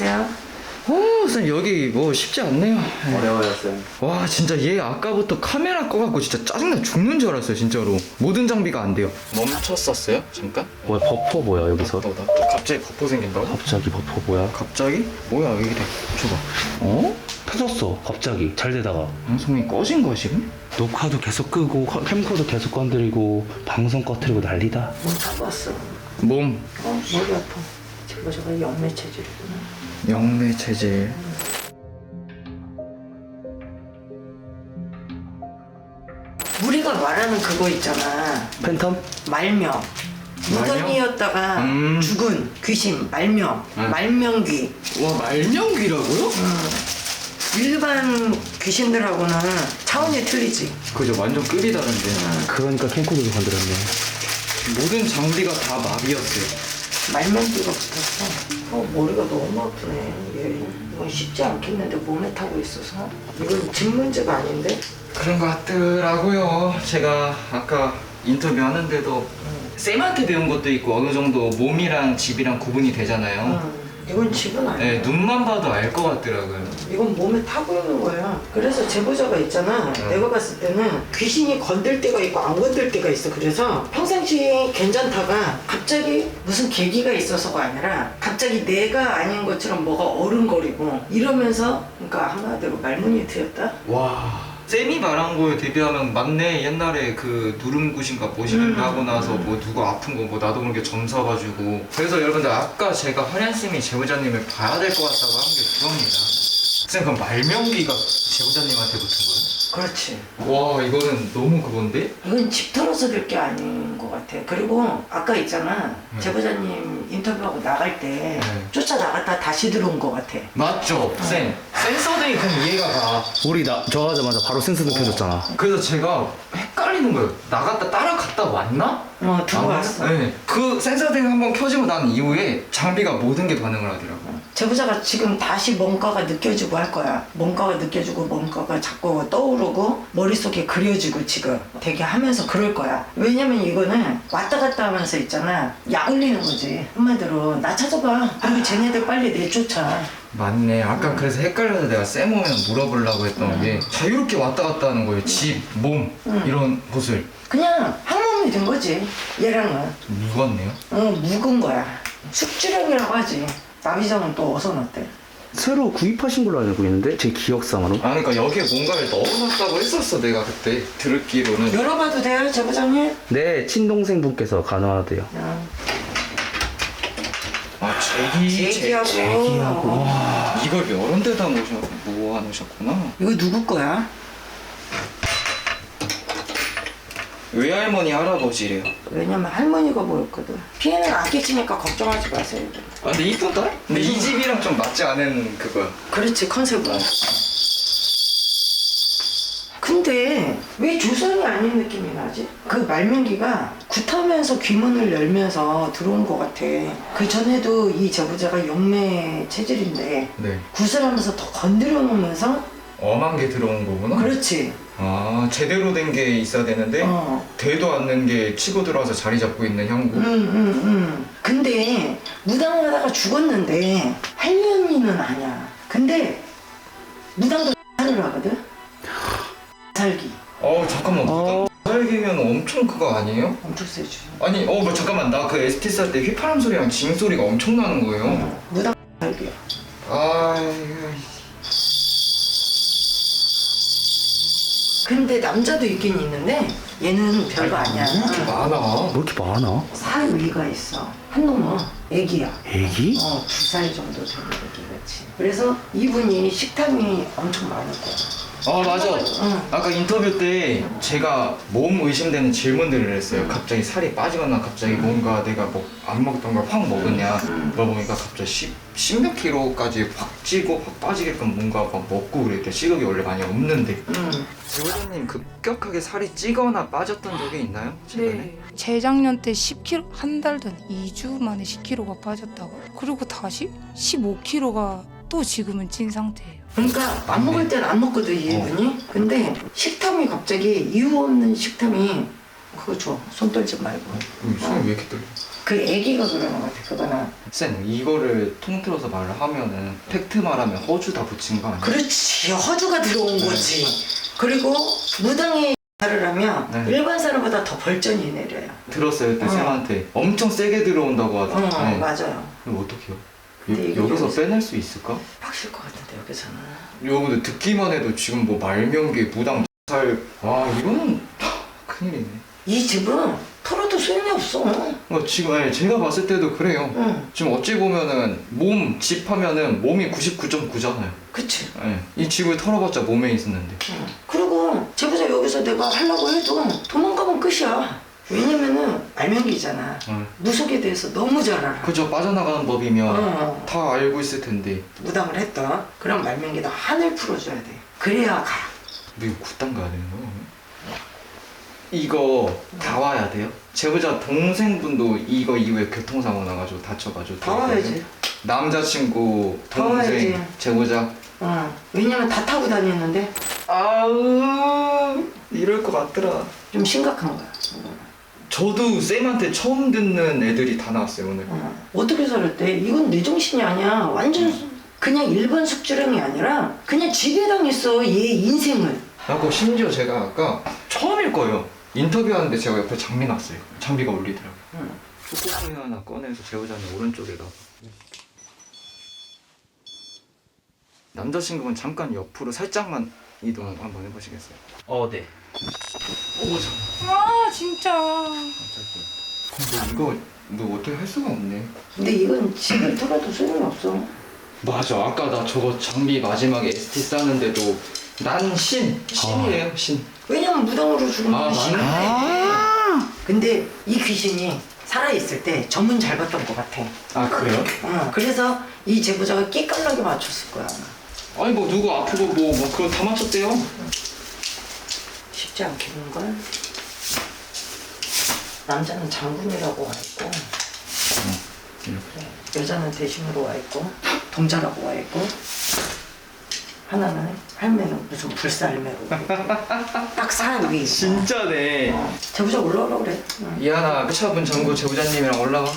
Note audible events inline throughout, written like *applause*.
안녕하세요. 어, 쌤 여기 뭐 쉽지 않네요. 어려워요 쌤. 와 진짜 얘 아까부터 카메라 꺼갖고 진짜 짜증나 죽는 줄 알았어요 진짜로. 모든 장비가 안 돼요. 멈췄었어요 잠깐? 뭐야 버퍼 뭐야 여기서? 어, 나 갑자기 버퍼 생긴다고? 갑자기 버퍼 뭐야? 갑자기? 뭐야 왜 이래? 줘봐. 어? 터졌어 갑자기 잘 되다가 방송이 꺼진 거야 지금? 녹화도 계속 끄고 커- 캠코더 계속 건드리고 방송 꺼트리고 난리다. 몸 타고 왔어. 몸 어, 머리 아파. 저거 저거 영매 체질이구나. 영내 체질. 우리가 말하는 그거 있잖아. 팬텀? 말명. 무덤이었다가 음. 죽은 귀신 말명. 응. 말명귀. 와 말명귀라고요? 일반 귀신들하고는 차원이 틀리지. 그죠 완전 급이 다른데. 그러니까 캠코더도 건드렸네. 모든 장비가 다 마비였어요. 말명귀가 붙었어. 어, 머리가 너무 아프네. 얘 이건 쉽지 않겠는데 몸에 타고 있어서. 이건 집 문제가 아닌데? 그런 것 같더라고요. 제가 아까 인터뷰 하는데도 쌤한테 배운 것도 있고 어느 정도 몸이랑 집이랑 구분이 되잖아요. 응. 이건 집은 아니야. 네, 눈만 봐도 알 것 같더라고요. 이건 몸에 타고 있는 거야. 그래서 제보자가 있잖아. 응. 내가 봤을 때는 귀신이 건들 때가 있고 안 건들 때가 있어. 그래서 평상시에 괜찮다가 갑자기 무슨 계기가 있어서가 아니라 갑자기 내가 아닌 것처럼 뭐가 어른거리고 이러면서 그러니까 한마디로 말문이 트였다. 와. 쌤이 말한 거에 대비하면 맞네 옛날에 그 누름굿인가 뭐시는 음. 하고 나서 뭐 누구 아픈 거 뭐 나도 모르게 점 서가지고 그래서 여러분들 아까 제가 화련쌤이 제보자님을 봐야 될 것 같다고 한 게 그겁니다 쌤 그럼 말명기가 제보자님한테 붙은 거예요? 그렇지. 와 이거는 너무 그건데? 이건 집 털어서 될 게 아닌 것 같아. 그리고 아까 있잖아. 네. 제보자님 인터뷰하고 나갈 때 네. 쫓아나갔다 다시 들어온 것 같아. 맞죠? 쌤 센서등이 그럼 이해가 가 우리 나 저 하자마자 바로 센스도 켜졌잖아. 그래서 제가 헷갈리는 거예요 나갔다 따라갔다 왔나? 어, 두고 아, 왔어. 네. 그 센서등 한번 켜지고 난 이후에 장비가 모든 게 반응을 하더라고요 제보자가 지금 다시 뭔가가 느껴지고 할 거야. 뭔가가 느껴지고 뭔가가 자꾸 떠오르고 머릿속에 그려지고 지금 되게 하면서 그럴 거야. 왜냐면 이거는 왔다 갔다 하면서 있잖아. 약 올리는 거지. 한마디로 나 찾아봐. 그리고 쟤네들 빨리 내쫓아. 맞네 아까 그래서 헷갈려서 내가 쌤 오면 물어보려고 했던 게 자유롭게 왔다 갔다 하는 거예요 집, 몸 이런 곳을 그냥 항몸이 된 거지. 얘랑은. 묵었네요 어, 묵은 거야. 숙주령이라고 하지. 나비정은 또 어디서 났대? 새로 구입하신 걸로 알고 있는데 제 기억상으로. 아 그러니까 여기에 뭔가를 넣어놨다고 했었어 내가 그때 들었기로는 열어봐도 돼요, 제보자님? 네 친동생 분께서 가능하대요. 야, 아 제기 제기하고. 제기하고. 어. 이걸 여러 데다 모셔 모아 놓으셨구나 이거 누구 거야? 외할머니 할아버지래요 왜냐면 할머니가 보였거든. 피해는 안 끼치니까 걱정하지 마세요. 아 근데 이쁘다? 근데 이 집이랑 좀 맞지 않은 그거야 그렇지 컨셉은. 근데 왜 조선이 아닌 느낌이 나지? 그 말명기가 굿하면서 귀문을 열면서 들어온 것 같아. 그 전에도 이 제보자가 영매 체질인데 네 굿을 하면서 더 건드려 놓으면서 엄한 게 들어온 거구나 그렇지. 아 제대로 된 게 있어야 되는데 어. 되도 않는 게 치고 들어와서 자리 잡고 있는 형구 응, 응, 응. 근데 무당하다가 죽었는데 할머니는 아니야. 근데 무당도 살을 하거든. 살기 어 잠깐만 어. 살기면 엄청 그거 아니에요? 엄청 세지. 아니 어 뭐, 잠깐만 나 그 ST 살때 휘파람 소리랑 징 소리가 엄청 나는 거예요 어, 무당 살기야. 아 이거 근데 남자도 있긴 있는데 얘는 별거 아니야. 왜 이렇게 많아 뭐 이렇게 많아? 사위가 있어. 한 놈은 애기야. 애기? 어, 두 살 정도 되는 애기 같이. 그래서 이분이 식탐이 엄청 거야. 아 맞아 응. 아까 인터뷰 때 제가 몸 의심되는 질문들을 했어요 갑자기 살이 빠지거나 갑자기 뭔가 내가 뭐 안 먹던 걸 확 먹었냐 물어보니까 갑자기 10, 10몇 킬로까지 확 찌고 확 빠지게끔 뭔가 막 먹고 그랬대 식욕이 원래 많이 없는데 응. 제보자님 급격하게 살이 찌거나 빠졌던 적이 있나요? 최근에? 네. 재작년 때 10kg 한 달 전 2주 만에 10kg가 빠졌다고. 그리고 다시 15kg가 또 지금은 찐 상태예요. 그러니까 안 먹을 땐 안 먹거든 이분이 근데 식탐이 갑자기 이유 없는 식탐이 그거 줘. 손 떨지 말고. 음, 손이 왜 이렇게 떨려? 그 애기가 그러는 것 같아. 그거는. 쌤 이거를 통틀어서 말을 하면은 팩트 말하면 허주 다 붙인 거 아니야? 그렇지. 허주가 들어온 거지. 그리고 무당이 를 하면 네. 일반 사람보다 더 벌전이 내려요. 들었어요 그때 어. 쌤한테 엄청 세게 들어온다고 어, 하던데 네. 맞아요. 그럼 어떡해요? 근데 여, 이거 여기서 여기서- 빼낼 수 있을까? 빡실 것 같은데 여기서는. 여러분들 듣기만 해도 지금 뭐 말명계 무당 살... 와 이거는 큰일이네 이 집은 털어도 소용이 없어. 어, 지금 예, 제가 봤을 때도 그래요 응. 지금 어찌 보면은 몸, 집 하면은 몸이 99.9잖아요 그치. 예. 이 집을 털어봤자 몸에 있었는데 응. 그리고 제보자 여기서 내가 하려고 해도 도망가면 끝이야. 왜냐면은 알명기잖아. 어. 무속에 대해서 너무 잘 알아. 그저 빠져나가는 법이면 어. 다 알고 있을 텐데 무당을 했다. 그럼 말명기다 한을 풀어줘야 돼. 그래야 가. 뭐 이거 굿단 가야 되는 거야? 이거 다 와야 돼요? 제보자 동생분도 이거 이후에 교통사고 나가지고 다쳐가지고 다 와야지. 남자친구, 다 와야지. 동생, 제보자 어. 왜냐면 다 타고 다녔는데 아우 이럴 것 같더라 좀 심각한 거야. 저도 쌤한테 처음 듣는 애들이 다 나왔어요 오늘 어. 어떻게 살았대? 이건 내 정신이 아니야. 완전 그냥 일반 숙주령이 아니라 그냥 지배당했어. 얘 인생을. 하고 심지어 제가 아까 처음일 거예요 인터뷰하는데 제가 옆에 장미 놨어요 장비가 울리더라고요 응. 초코송이 하나 꺼내서 제보자님 오른쪽에다 남자친구분 잠깐 옆으로 살짝만 이동 한번 해보시겠어요? 어, 네. 오 잠깐 아 진짜 근데 이거 뭐 어떻게 할 수가 없네 근데 이건 집을 털어도 소용이 없어. 맞아 아까 나 저거 장비 마지막에 ST 싸는데도 난 신! 신이에요 신 왜냐면 무당으로 죽으면 아, 신인데. 맞네. 근데 이 귀신이 살아있을 때 전문 잘 봤던 것 같아. 아 그래요? 어, 그래서 이 제보자가 끼깔나게 맞췄을 거야. 아니 뭐 누구 아프고 뭐, 뭐 그거 다 맞췄대요 쉽지 않겠는걸? 남자는 장군이라고 와 있고, 이렇게 여자는 대신으로 와 있고, 동자라고 와 있고, 하나는 할매는 무슨 불사할매로 딱 사람 위에 있어. 진짜네 제보자 올라오라 그래. 응. 이하나 차분 전구 제보자님이랑 올라가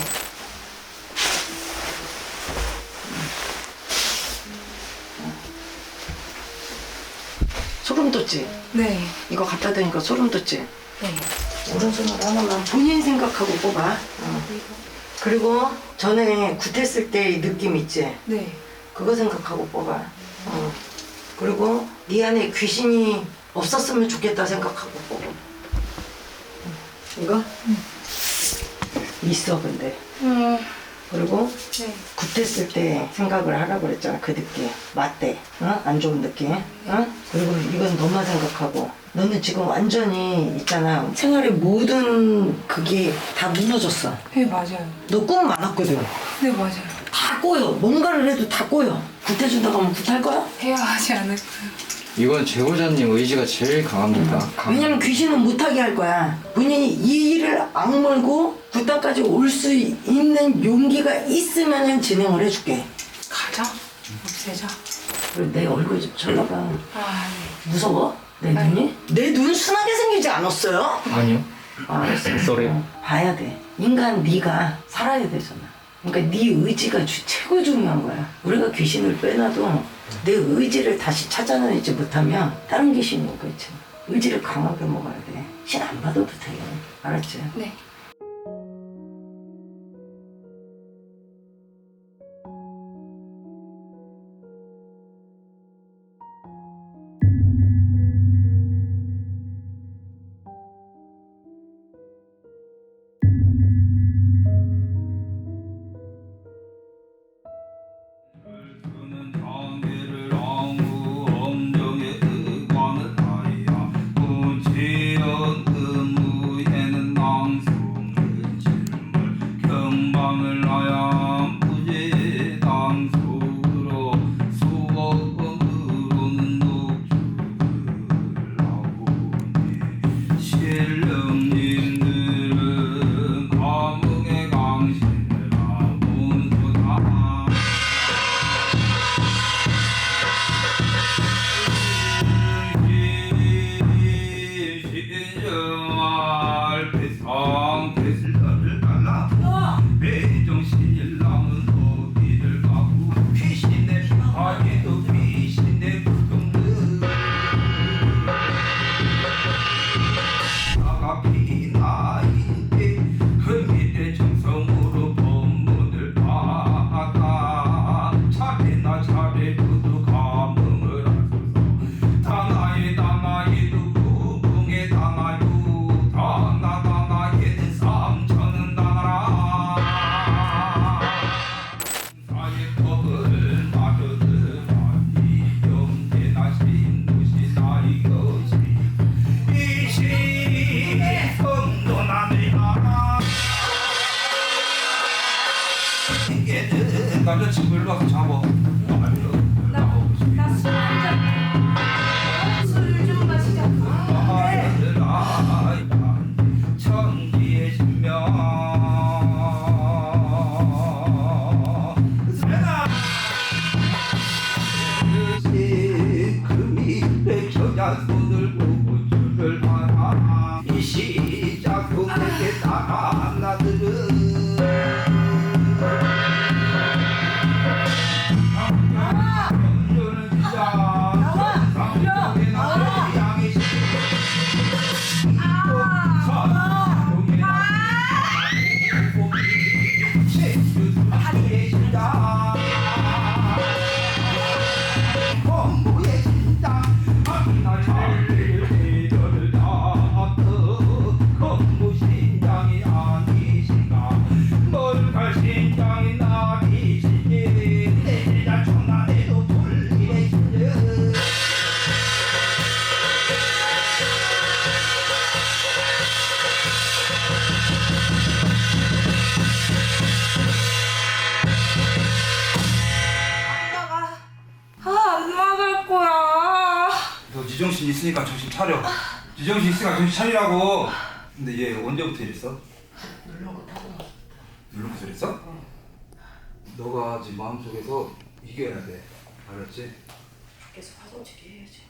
소름 돋지? 네 이거 갖다 대니까 소름 돋지? 네. 오른손으로 하나만 본인 생각하고 뽑아. 응. 그리고 전에 굿했을 때이 느낌 있지? 네. 그거 생각하고 뽑아. 어. 그리고 네 안에 귀신이 없었으면 좋겠다 생각하고. 이거? 있어 근데. 음, 그리고 네. 굿했을 때 생각을 하라고 그랬잖아 그 느낌 맞대 어? 안 좋은 느낌 어? 그리고 이건 너만 생각하고 너는 지금 완전히 있잖아 생활의 모든 그게 다 무너졌어 네 맞아요. 너 꿈 많았거든 네 맞아요. 다 꼬여 뭔가를 해도 다 꼬여 굿해준다고 하면 굿할 거야? 해야 하지 않을까요? 이건 제보자님 의지가 제일 강합니다 강- 왜냐면 귀신은 못하게 할 거야. 본인이 이 일을 악물고 구단까지 올 수 있는 용기가 있으면 진행을 해줄게. 가자. 없애자. 그리고 내 얼굴 좀 쳐다봐. 아 네. 무서워? 내 눈이? 내 눈 순하게 생기지 않았어요? 아니요 아, 알았어. 쏘리. 어, 봐야 돼. 인간 네가 살아야 되잖아. 그러니까 네 의지가 주- 최고 중요한 거야. 우리가 귀신을 빼놔도 내 의지를 다시 찾아내지 못하면 다른 귀신이 오고 있지. 의지를 강하게 먹어야 돼. 신 안 받아도 돼. 알았지? 네. to 남자친구 일로 와서 잡아. 정신 있으니까 정신 차리라고. 근데 얘 언제부터 이랬어? 누르고서 이랬어? 너가 지금 마음속에서 이겨야 돼. 알았지? 계속 화성치기 해야지.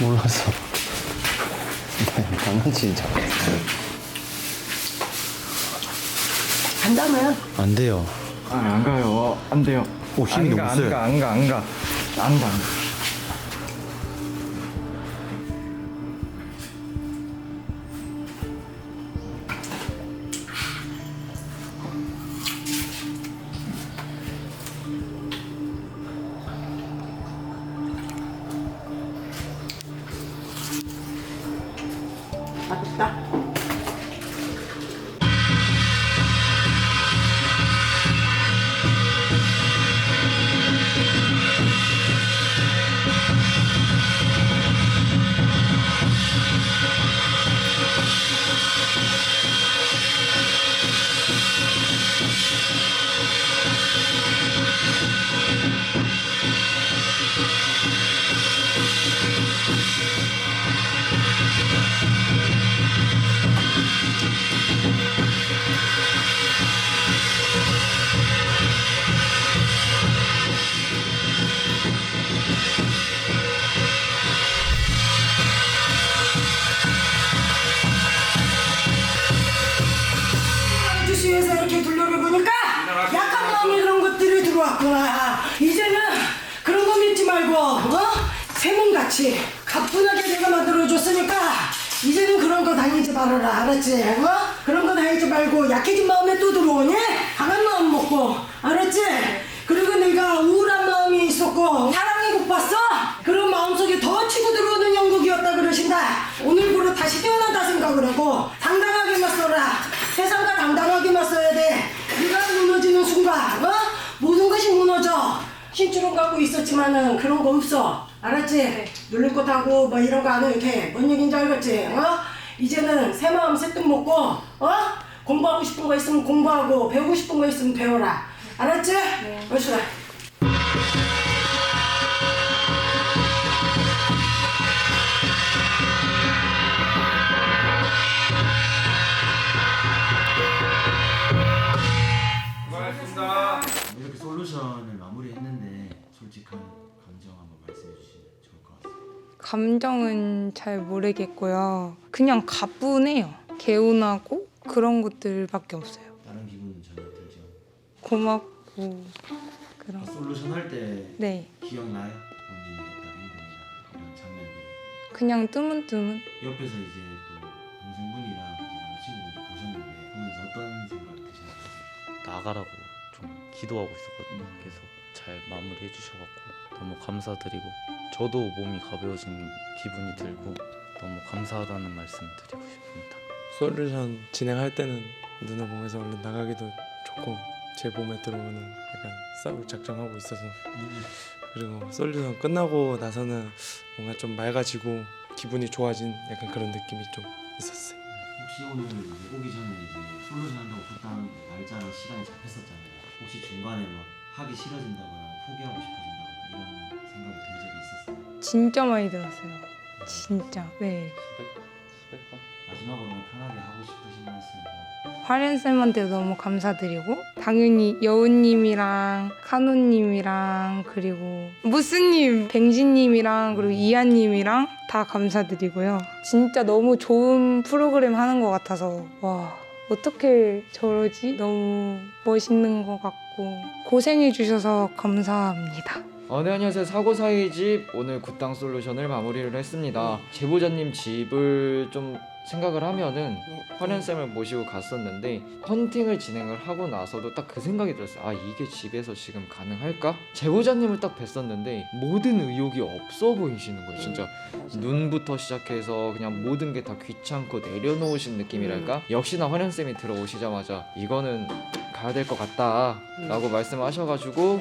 몰랐어. 네, 장난치는 척. 간다면 안 돼요. 아니 안 가요 안 돼요 오, 힘이 안 너무 가, 세. 안 가, 안 가, 안 가, 안 가. 맞다. 같이 가뿐하게 내가 만들어줬으니까 이제는 그런 거 다니지 말아라. 알았지? 어? 그런 거 다니지 말고 약해진 마음에 또 들어오니? 강한 마음 먹고. 알았지? 그리고 내가 우울한 마음이 있었고 사랑이 고팠어? 그런 마음속에 더 치고 들어오는 영국이었다 그러신다. 오늘부로 다시 태어난다 생각을 하고 당당하게 맞서라. 세상과 당당하게 맞서야 돼. 네가 무너지는 순간, 어? 모든 것이 무너져. 신주름 갖고 있었지만은 그런 거 없어. 알았지? 누른 것 하고 뭐 이런 거 안 해도 돼. 뭔 얘기인지 알겠지? 어? 이제는 새 마음 새뜻 먹고, 어? 공부하고 싶은 거 있으면 공부하고 배우고 싶은 거 있으면 배워라. 알았지? 네. 어서 수고하셨습니다. 이렇게 솔루션을 감정 한번 말씀해 주시면 좋을 것 같습니다. 감정은 잘 모르겠고요. 그냥 가뿐해요. 개운하고 그런 것들밖에 없어요. 다른 기분은 전혀 들지 않고 고맙고 그런. 솔루션 할 때 네, 기억나요? 본인이 했던 행동이나 이런 장면들이 그냥 뜨문뜨문. 옆에서 이제 또 동생분이랑 이제 남자친구분이 보셨는데 보면서 어떤 생각 드셨나요? 나가라고 좀 기도하고 있었거든요. 그래서 잘 마무리해 주셔갖고 너무 감사드리고 저도 몸이 가벼워진 기분이 들고 너무 감사하다는 말씀 드리고 싶습니다. 솔루션 진행할 때는 눈을 보면서 얼른 나가기도 좋고 제 몸에 들어오는 약간 싸울 작정하고 있어서 그리고 솔루션 끝나고 나서는 뭔가 좀 맑아지고 기분이 좋아진 약간 그런 느낌이 좀 있었어요. 혹시 오늘 이제 오기 전에 이제 솔루션 한다고 부탁 날짜랑 시간이 잡혔었잖아요. 혹시 중간에 막 하기 싫어진다거나 포기하고 싶어진 진짜 많이 들었어요. 진짜. 네. 마지막으로 편하게 하고 싶으신 말씀 뭐 화련 쌤한테 너무 감사드리고 당연히 여우님이랑 카노님이랑 그리고 무스님, 뱅지님이랑 그리고 이한님이랑 다 감사드리고요. 진짜 너무 좋은 프로그램 하는 것 같아서 와 어떻게 저러지? 너무 멋있는 것 같고 고생해 주셔서 감사합니다. 어, 네 안녕하세요. 사고사의 집 오늘 굿당 솔루션을 마무리를 했습니다. 제보자님 집을 좀 생각을 하면은 화련쌤을 모시고 갔었는데 헌팅을 진행을 하고 나서도 딱 그 생각이 들었어요. 아 이게 집에서 지금 가능할까? 제보자님을 딱 뵀었는데 모든 의욕이 없어 보이시는 거예요 진짜. 눈부터 시작해서 그냥 모든 게 다 귀찮고 내려놓으신 느낌이랄까? 역시나 화련쌤이 들어오시자마자 이거는 가야 될 것 같다 라고 말씀하셔가지고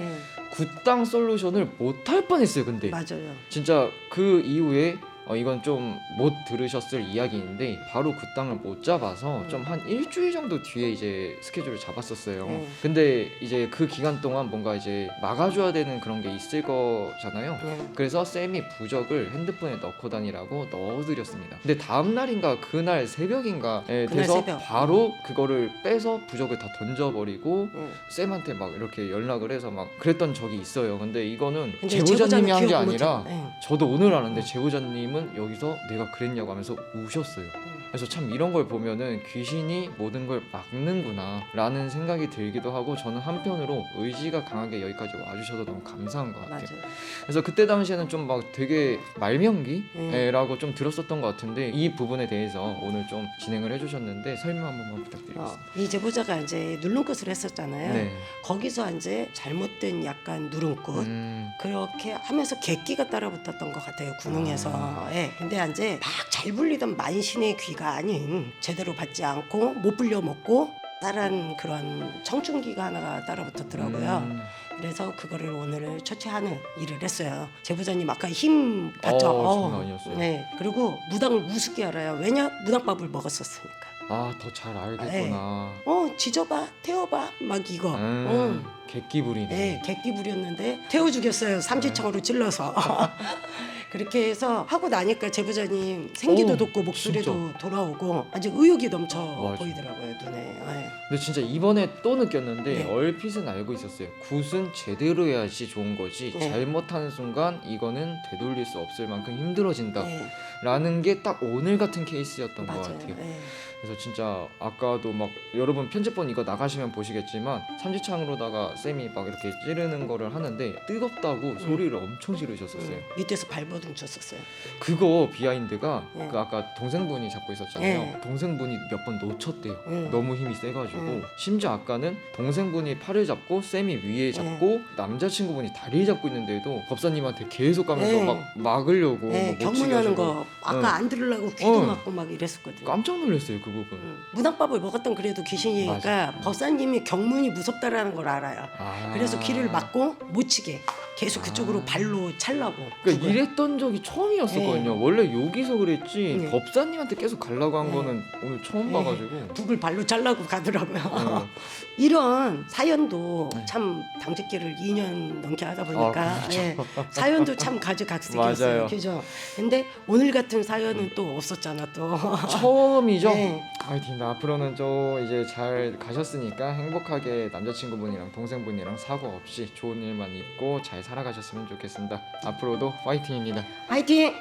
굿당 솔루션을 못할 뻔했어요 근데 맞아요. 진짜 그 이후에 어, 이건 좀 못 들으셨을 이야기인데 바로 그 땅을 못 잡아서 좀한 일주일 정도 뒤에 이제 스케줄을 잡았었어요. 음. 근데 이제 그 기간 동안 뭔가 이제 막아줘야 되는 그런 게 있을 거잖아요. 그래서 쌤이 부적을 핸드폰에 넣고 다니라고 넣어드렸습니다. 근데 다음 날인가 그날 새벽인가 에 그날 돼서 새벽. 바로 그거를 빼서 부적을 다 던져버리고 응. 쌤한테 막 이렇게 연락을 해서 막 그랬던 적이 있어요. 근데 이거는 근데 제보자님이 한 게 아니라 해. 네. 저도 오늘 아는데 제보자님 은 여기서 내가 그랬냐고 하면서 우셨어요. 그래서 참 이런 걸 보면은 귀신이 모든 걸 막는구나 라는 생각이 들기도 하고 저는 한편으로 의지가 강하게 여기까지 와주셔서 너무 감사한 것 같아요. 맞아요. 그래서 그때 당시에는 좀 막 되게 음. 말명기라고 좀 들었었던 것 같은데 이 부분에 대해서 오늘 좀 진행을 해주셨는데 설명 한 번만 어, 부탁드리겠습니다. 이 제보자가 이제 누른꽃을 했었잖아요. 네. 거기서 이제 잘못된 약간 누른꽃 음, 그렇게 하면서 객기가 따라붙었던 것 같아요 군웅에서. 예. 근데 이제 막 잘 불리던 만신의 귀가 아버지가 아닌 제대로 받지 않고 못 불려 먹고 따른 그런 청춘기가 하나가 따라붙었더라고요. 음. 그래서 그거를 오늘 처치하는 일을 했어요. 제보자님 아까 힘 봤죠? 어, 장난 아니었어요. 네. 그리고 무당을 우습게 알아요. 왜냐? 무당밥을 먹었었으니까. 아 더 잘 알겠구나. 어, 지져봐, 태워봐, 막 이거. 음, 응. 객기 부리네. 네, 객기 부렸는데 태워 죽였어요. 삼지청으로 찔러서. *laughs* 그렇게 해서 하고 나니까 제보자님 생기도 오, 돋고 목소리도 돌아오고 아주 의욕이 넘쳐 맞아. 보이더라고요 눈에. 네. 근데 진짜 이번에 또 느꼈는데 네. 얼핏은 알고 있었어요. 굿은 제대로 해야지 좋은 거지. 네. 잘못하는 순간 이거는 되돌릴 수 없을 만큼 힘들어진다. 네, 라는 게 딱 오늘 같은 케이스였던 것 맞아요. 같아요. 네. 그래서 진짜 아까도 막 여러분 편집본 이거 나가시면 보시겠지만 삼지창으로다가 쌤이 막 이렇게 찌르는 거를 하는데 뜨겁다고 소리를 엄청 지르셨었어요. 음, 밑에서 발버둥 쳤었어요. 그거 비하인드가 네. 그 아까 동생분이 잡고 있었잖아요. 네. 동생분이 몇 번 놓쳤대요. 네. 너무 힘이 세가지고 네. 심지어 아까는 동생분이 팔을 잡고 쌤이 위에 잡고 남자친구분이 다리를 잡고 있는데도 법사님한테 계속 가면서 네. 막 막으려고 네, 뭐못 경문하는 거. 아까 응. 안 들으려고 귀도 응. 막고 막 이랬었거든요. 깜짝 놀랐어요 그 부분. 음, 무당밥을 먹었던 그래도 귀신이니까 맞아. 법사님이 경문이 무섭다라는 걸 알아요. 아. 그래서 귀를 막고 못 치게 계속 그쪽으로 아. 발로 찰라고. 그러니까. 이랬던 적이 처음이었었거든요. 네. 원래 여기서 그랬지 네. 법사님한테 계속 가려고 한 네. 거는 오늘 처음 네. 봐가지고. 북을 발로 찰라고 가더라고요. *laughs* 네. 이런 사연도 네. 참 당직기를 2년 넘게 하다 보니까 아, 그렇죠. 예, 사연도 참 가지각색이었어요. 맞아요. 그죠? 근데 오늘 같은 사연은 또 없었잖아 또. 처음이죠. 네. 파이팅. 앞으로는 또 이제 잘 가셨으니까 행복하게 남자친구분이랑 동생분이랑 사고 없이 좋은 일만 있고 잘 살아가셨으면 좋겠습니다. 앞으로도 파이팅입니다. 화이팅!